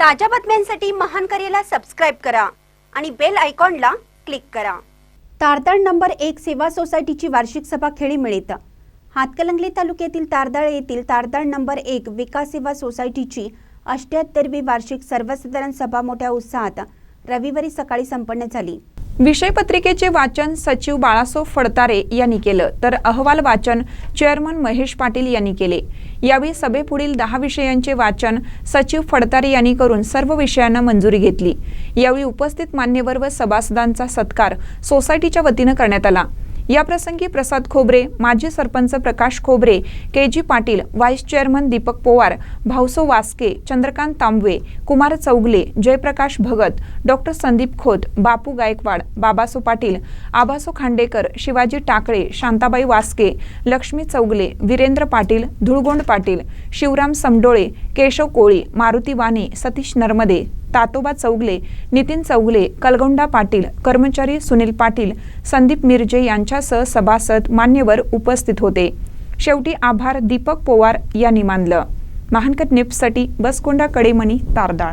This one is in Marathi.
ताज्या बातम्यांसाठी महान करेला सबस्क्राईब करा आणि बेल आयकॉनला क्लिक करा. तारदाळ नंबर एक सेवा सोसायटीची वार्षिक सभा खेळी मिळत. हातकलंगले तालुक्यातील तारदाळ येथील तारदाळ नंबर एक विकास सेवा सोसायटीची अष्ट्याहत्तरवी वार्षिक सर्वसाधारण सभा मोठ्या उत्साहात रविवारी सकाळी संपन्न झाली. विषयपत्रिकेचे वाचन सचिव बाळासाहेब फडतारे यांनी केलं तर अहवाल वाचन चेअरमन महेश पाटील यांनी केले. यावेळी सभेपुढील दहा विषयांचे वाचन सचिव फडतारे यांनी करून सर्व विषयांना मंजुरी घेतली. यावेळी उपस्थित मान्यवर व सभासदांचा सत्कार सोसायटीच्या वतीनं करण्यात आला. याप्रसंगी प्रसाद खोबरे माजी sarpanch Prakash Khobare K G Patil vice chairman Deepak Powar Bhauso Vaske Chandrakant Tambave Kumar Chougale Jayprakash Bhagat doctor Sandeep Khot Bapu Gaikwad Babaso Patil Abaso Khandekar Shivaji Takale Shantabai Vaske Laxmi Chougale Virendra Patil Dhulgond Patil Shivram Samdole Keshav Koli Maruti Wani Satish Narmade. Tatoba Chougale Nitin Chougale Kalgonda Patil कर्मचारी सुनील पाटील संदीप मिरजे यांच्यासह सभासद मान्यवर उपस्थित होते. शेवटी आभार दीपक पोवार यांनी मानलं. महानकट निप्ससाठी बसकोंडा कडेमणी तारदाळ.